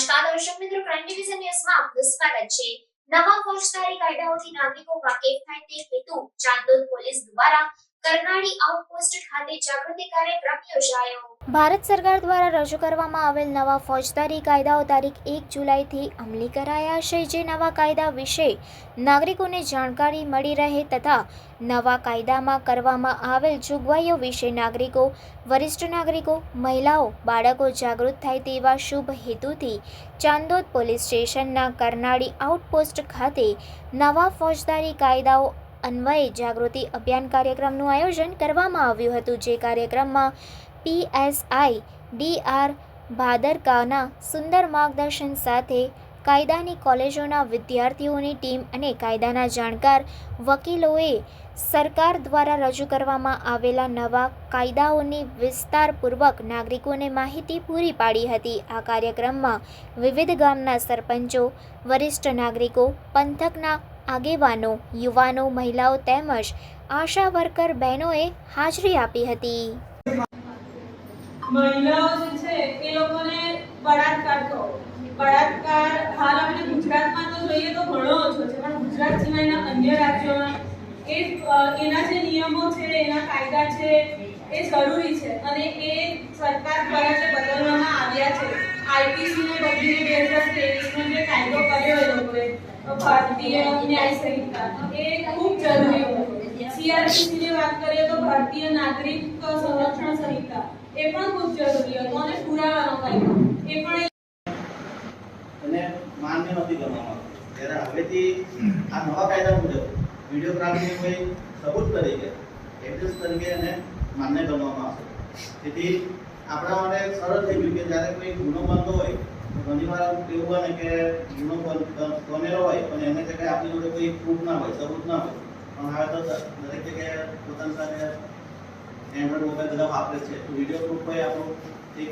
નમસ્કાર દર્શક મિત્રો ક્રાઇમ ડિવિઝન ન્યૂઝમાં આપનું સ્વાગત છે. નવા ફોજદારી કાયદાઓથી નાગરિકો વાકેફ થાય તે હેતુ ચાંદોદ પોલીસ દ્વારા કરનાળી આઉટપોસ્ટ ખાતે જાગૃતિ કાર્યક્રમ યોજાયો. ભારત સરકાર દ્વારા રજૂ કરવામાં આવેલ નવા ફોજદારી કાયદાઓ તારીખ એક જુલાઈથી અમલી કરાયા છે, જે નવા કાયદા વિશે નાગરિકોને જાણકારી મળી રહે તથા નવા કાયદામાં કરવામાં આવેલ જોગવાઈઓ વિશે નાગરિકો, વરિષ્ઠ નાગરિકો, મહિલાઓ, બાળકો જાગૃત થાય તેવા શુભ હેતુથી ચાંદોદ પોલીસ સ્ટેશનના કરનાળી આઉટપોસ્ટ ખાતે નવા ફોજદારી કાયદાઓ અન્વયે જાગૃતિ અભિયાન કાર્યક્રમનું આયોજન કરવામાં આવ્યું હતું, જે કાર્યક્રમમાં પીએસઆઈ ડીઆર ભાદરકાના સુંદર માર્ગદર્શન સાથે કાયદાની કોલેજોના વિદ્યાર્થીઓની ટીમ અને કાયદાના જાણકાર વકીલોએ સરકાર દ્વારા રજૂ કરવામાં આવેલા નવા કાયદાઓની વિસ્તારપૂર્વક નાગરિકોને માહિતી પૂરી પાડી હતી. આ કાર્યક્રમમાં વિવિધ ગામના સરપંચો, વરિષ્ઠ નાગરિકો, પંથકના આગેવાનો, યુવાનો, મહિલાઓ તેમજ આશા વર્કર બહેનોએ હાજરી આપી હતી. બળાત્કાર હાલ આપણે ગુજરાતમાં તો જોઈએ તો ઘણો ઓછો છે, પણ ગુજરાત સિવાયના અન્ય રાજ્યોમાં એ એના જે નિયમો છે, એના કાયદા છે, એ જરૂરી છે. અને એ સરકાર દ્વારા જે બદલવામાં આવ્યા છે આઈપીસી બદલીને બે હજાર ત્રેવીસનો જે કાયદો કર્યો એ લોકોએ માન્ય નથી કરવામાં નવા કાયદા મુજબ વિડીયોગ્રાફીને કોઈ સબૂત તરીકે એવિડન્સ તરીકે માન્ય ગણવામાં આવશે. તેથી આપણા માટે સરળ થઈ ગયું કે જ્યારે કોઈ ગુનો બનતો હોય તો ઘણી વાર એવું બને કે બન- બનેલો હોય, પણ એને જગ્યાએ આપણી જોડે કોઈ પ્રૂફ ના હોય, સબૂત ના હોય, પણ હવે તો દરેક જગ્યાએ પોતાની સાથે એન્ડ્રોઈડ મોબાઈલ બધા વાપરે છે. વીડિયો પ્રૂફ હોય આપણું એક